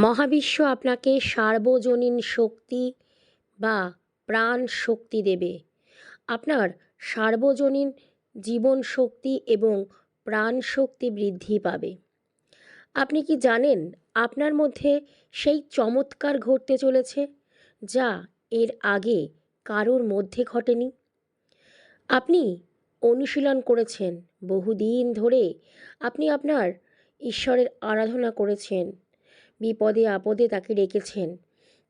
মহাবিশ্ব আপনাকে সার্বজনীন শক্তি বা প্রাণ শক্তি দেবে। আপনার সার্বজনীন জীবন শক্তি এবং প্রাণ শক্তি বৃদ্ধি পাবে। আপনি কি জানেন আপনার মধ্যে সেই চমৎকার ঘটতে চলেছে যা এর আগে কারোর মধ্যে ঘটেনি? আপনি অনুশীলন করেছেন, বহুদিন ধরে আপনি আপনার ঈশ্বরের আরাধনা করেছেন। বিপদে আপদে তাকে ডেকেছেন।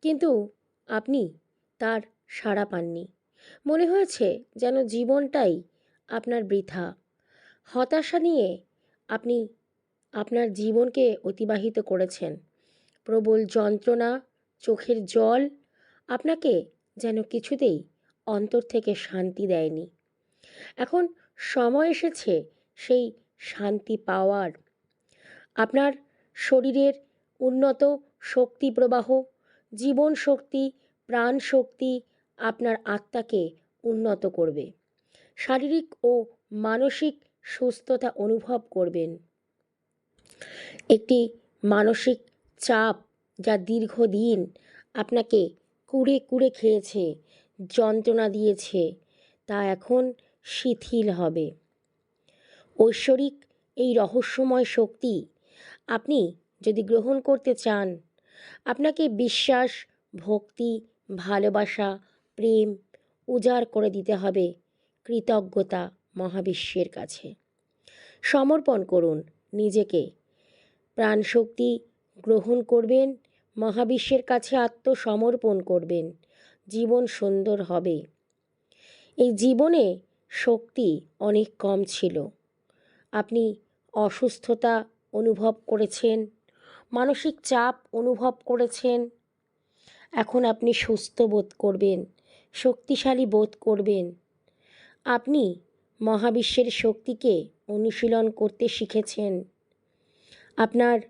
কিন্তু আপনি তার সাড়া পাননি। মনে হয়েছে যেন জীবনটাই আপনার বৃথা। হতাশা নিয়ে আপনি আপনার জীবনকে অতিবাহিত করেছেন। প্রবল যন্ত্রণা, চোখের জল আপনাকে যেন কিছুতেই অন্তর থেকে শান্তি দেয়নি। এখন সময় এসেছে সেই শান্তি পাওয়ার। আপনার শরীরের উন্নত শক্তি প্রবাহ, জীবন শক্তি, প্রাণ শক্তি আপনার আত্মাকে উন্নত করবে। শারীরিক ও মানসিক সুস্থতা অনুভব করবেন। একটি মানসিক চাপ যা দীর্ঘদিন আপনাকে কুড়ে কুড়ে খেয়েছে, যন্ত্রণা দিয়েছে, তা এখন শিথিল হবে। ঐশ্বরিক এই রহস্যময় শক্তি আপনি যদি গ্রহণ করতে চান, আপনাকে বিশ্বাস, ভক্তি, ভালোবাসা, প্রেম উজাড় করে দিতে হবে কৃতজ্ঞতা মহাবিশ্বের কাছে। সমর্পণ করুন নিজেকে। প্রাণশক্তি গ্রহণ করবেন, মহাবিশ্বের কাছে আত্মসমর্পণ করবেন, জীবন সুন্দর হবে। এই জীবনে শক্তি অনেক কম ছিল। আপনি অসুস্থতা অনুভব করেছেন মানসিক চাপ অনুভব করেছেন। এখন আপনি সুস্থ বোধ করবেন, শক্তিশালী বোধ করবেন। আপনি মহাবিশ্বের শক্তিকে অনুশীলন করতে শিখেছেন। আপনার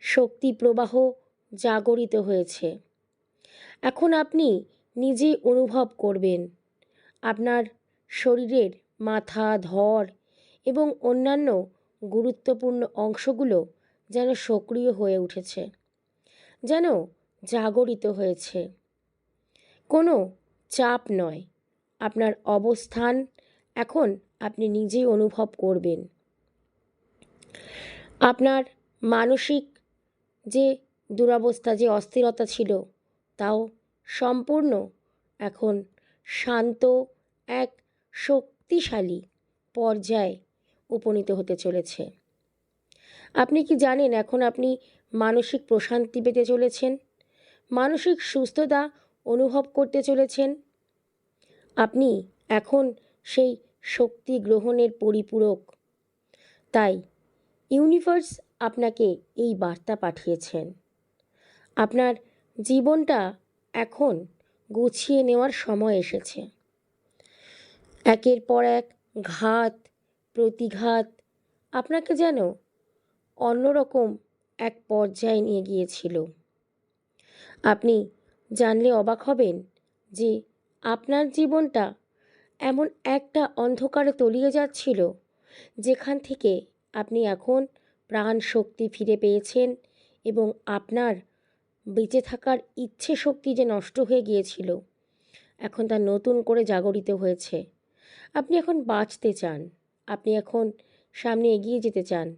শক্তি প্রবাহ জাগরিত হয়েছে। এখন আপনি নিজেই অনুভব করবেন। আপনার শরীরের মাথা ধর এবং অন্যান্য গুরুত্বপূর্ণ অংশগুলো যেন সক্রিয় হয়ে উঠেছে, যেন জাগরিত হয়েছে। কোনো চাপ নয়, আপনার অবস্থান এখন আপনি নিজেই অনুভব করবেন। আপনার মানসিক যে দুরবস্থা, যে অস্থিরতা ছিল, তাও সম্পূর্ণ এখন শান্ত, এক শক্তিশালী পর্যায়ে উপনীত হতে চলেছে। আপনি কি জানেন এখন আপনি মানসিক প্রশান্তি পেতে চলেছেন? মানসিক সুস্থতা অনুভব করতে চলেছেন? আপনি এখন সেই শক্তি গ্রহণের পরিপূরক। তাই ইউনিভার্স আপনাকে এই বার্তা পাঠিয়েছেন। আপনার জীবনটা এখন গুছিয়ে নেওয়ার সময় এসেছে। একের পর এক ঘাত, প্রতিঘাত, আপনাকে যেন অন্যরকম এক পর্যায়ে নিয়ে গিয়েছিল। আপনি জানলে অবাক হবেন যে আপনার জীবনটা এমন একটা অন্ধকারে তলিয়ে যাচ্ছিল, যেখান থেকে আপনি এখন প্রাণ শক্তি ফিরে পেয়েছেন এবং আপনার বেঁচে থাকার ইচ্ছে শক্তি যে নষ্ট হয়ে গিয়েছিল, এখন তা নতুন করে জাগরিত হয়েছে। আপনি এখন বাঁচতে চান, আপনি এখন সামনে এগিয়ে যেতে চান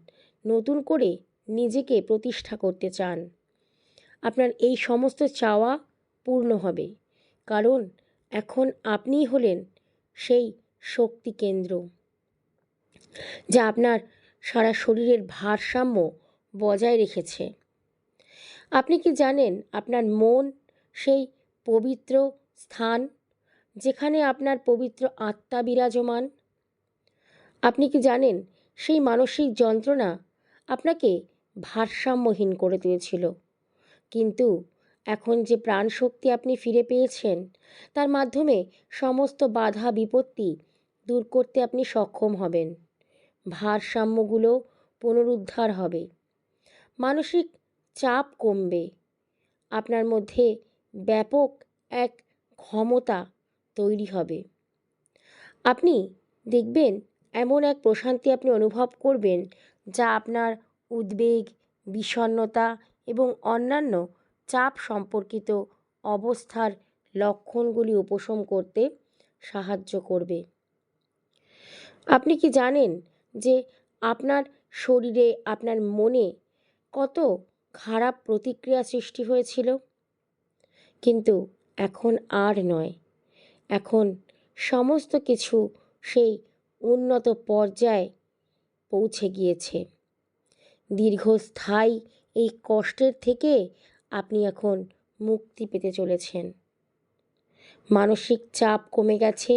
নতুন করে নিজেকে প্রতিষ্ঠা করতে চান। আপনার এই সমস্ত চাওয়া পূর্ণ হবে। কারণ এখন আপনিই হলেন সেই শক্তি কেন্দ্র, যা আপনার সারা শরীরের ভারসাম্য বজায় রেখেছে। আপনি কি জানেন, আপনার মন সেই পবিত্র স্থান যেখানে আপনার পবিত্র আত্মা বিরাজমান? আপনি কি জানেন, সেই মানসিক যন্ত্রণা আপনাকে ভারসাম্যহীন করে তুলেছিল কিন্তু এখন যে প্রাণশক্তি আপনি ফিরে পেয়েছেন, তার মাধ্যমে সমস্ত বাধা বিপত্তি দূর করতে আপনি সক্ষম হবেন। ভারসাম্যগুলো পুনরুদ্ধার হবে। মানসিক চাপ কমবে। আপনার মধ্যে ব্যাপক এক ক্ষমতা তৈরি হবে। আপনি দেখবেন এমন এক প্রশান্তি আপনি অনুভব করবেন যা আপনার উদ্বেগ বিষণ্নতা এবং অন্যান্য চাপ সম্পর্কিত অবস্থার লক্ষণগুলি উপশম করতে সাহায্য করবে। আপনি কি জানেন যে আপনার শরীরে, আপনার মনে কত খারাপ প্রতিক্রিয়া সৃষ্টি হয়েছিল? কিন্তু এখন আর নয়। এখন সমস্ত কিছু সেই উন্নত পর্যায়ে পৌঁছে গিয়েছে। দীর্ঘস্থায়ী এই কষ্টের থেকে আপনি এখন মুক্তি পেতে চলেছেন। মানসিক চাপ কমে গেছে।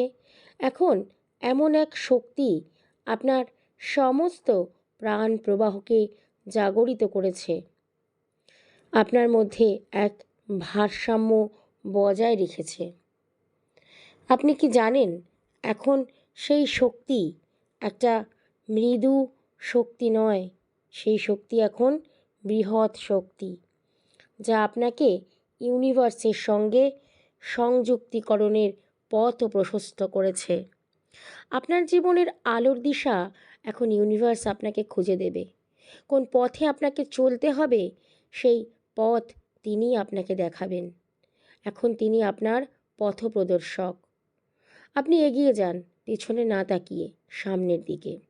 এখন এমন এক শক্তি আপনার সমস্ত প্রাণ প্রবাহকে জাগরিত করেছে। আপনার মধ্যে এক ভারসাম্য বজায় রেখেছে। আপনি কি জানেন, এখন সেই শক্তি একটা মৃদু শক্তি নয়, সেই শক্তি এখন বৃহৎ শক্তি, যা আপনাকে ইউনিভার্সের সঙ্গে সংযুক্তিকরণের পথ প্রশস্ত করেছে। আপনার জীবনের আলোর দিশা এখন ইউনিভার্স আপনাকে খুঁজে দেবে। কোন পথে আপনাকে চলতে হবে, সেই পথ তিনি আপনাকে দেখাবেন। এখন তিনি আপনার পথপ্রদর্শক। আপনি এগিয়ে যান, পিছনে না তাকিয়ে, সামনের দিকে।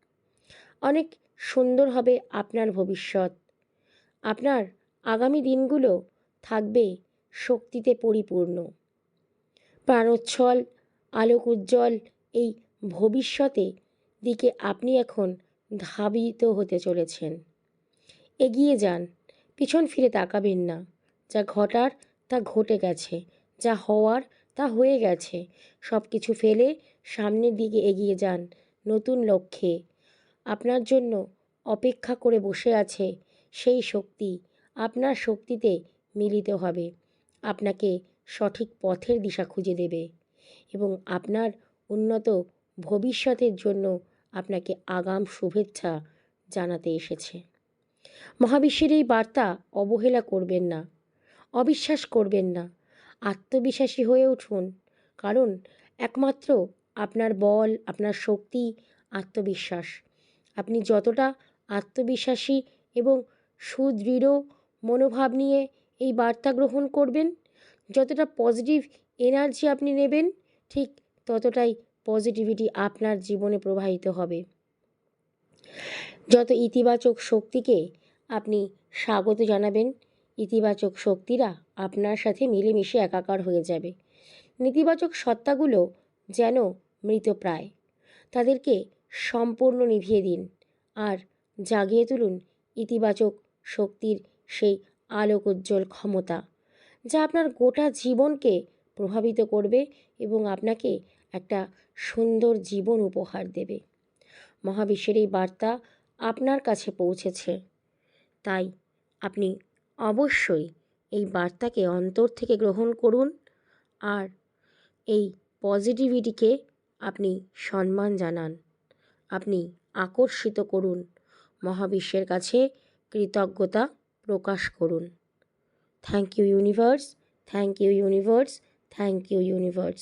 অনেক সুন্দর হবে আপনার ভবিষ্যৎ। আপনার আগামী দিনগুলো থাকবে শক্তিতে পরিপূর্ণ। প্রাণোচ্ছল, আলোক উজ্জ্বল এই ভবিষ্যতে দিকে আপনি এখন ধাবিত হতে চলেছেন। এগিয়ে যান, পিছন ফিরে তাকাবেন না। যা ঘটার তা ঘটে গেছে, যা হওয়ার তা হয়ে গেছে। সব কিছু ফেলে সামনের দিকে এগিয়ে যান, নতুন লক্ষ্যে। আপনার জন্য অপেক্ষা করে বসে আছে সেই শক্তি আপনার শক্তিতে মিলিত হবে। আপনাকে সঠিক পথের দিশা খুঁজে দেবে এবং আপনার উন্নত ভবিষ্যতের জন্য আপনাকে আগাম শুভেচ্ছা জানাতে এসেছে। মহাবিশ্বের এই বার্তা অবহেলা করবেন না, অবিশ্বাস করবেন না, আত্মবিশ্বাসী হয়ে উঠুন, কারণ একমাত্র আপনার বল, আপনার শক্তি, আত্মবিশ্বাস আপনি যতটা আত্মবিশ্বাসী এবং সুদৃঢ় মনোভাব নিয়ে এই বার্তা গ্রহণ করবেন, যতটা পজিটিভ এনার্জি আপনি নেবেন, ঠিক ততটাই পজিটিভিটি আপনার জীবনে প্রবাহিত হবে। যত ইতিবাচক শক্তিকে আপনি স্বাগত জানাবেন, ইতিবাচক শক্তিরা আপনার সাথে মিলেমিশে একাকার হয়ে যাবে। নেতিবাচক সত্তাগুলো যেন মৃতপ্রায়। তাদেরকে সম্পূর্ণ নিভিয়ে দিন। আর জাগিয়ে তুলুন ইতিবাচক শক্তির সেই আলোক উজ্জ্বল ক্ষমতা, যা আপনার গোটা জীবনকে প্রভাবিত করবে এবং আপনাকে একটা সুন্দর জীবন উপহার দেবে। মহাবিশ্বের এই বার্তা আপনার কাছে পৌঁছেছে। তাই আপনি অবশ্যই এই বার্তাকে অন্তর থেকে গ্রহণ করুন আর এই পজিটিভিটিকে আপনি সম্মান জানান। আপনি আকর্ষিত করুন। মহাবিশ্বের কাছে কৃতজ্ঞতা প্রকাশ করুন। Thank you universe thank you universe thank you universe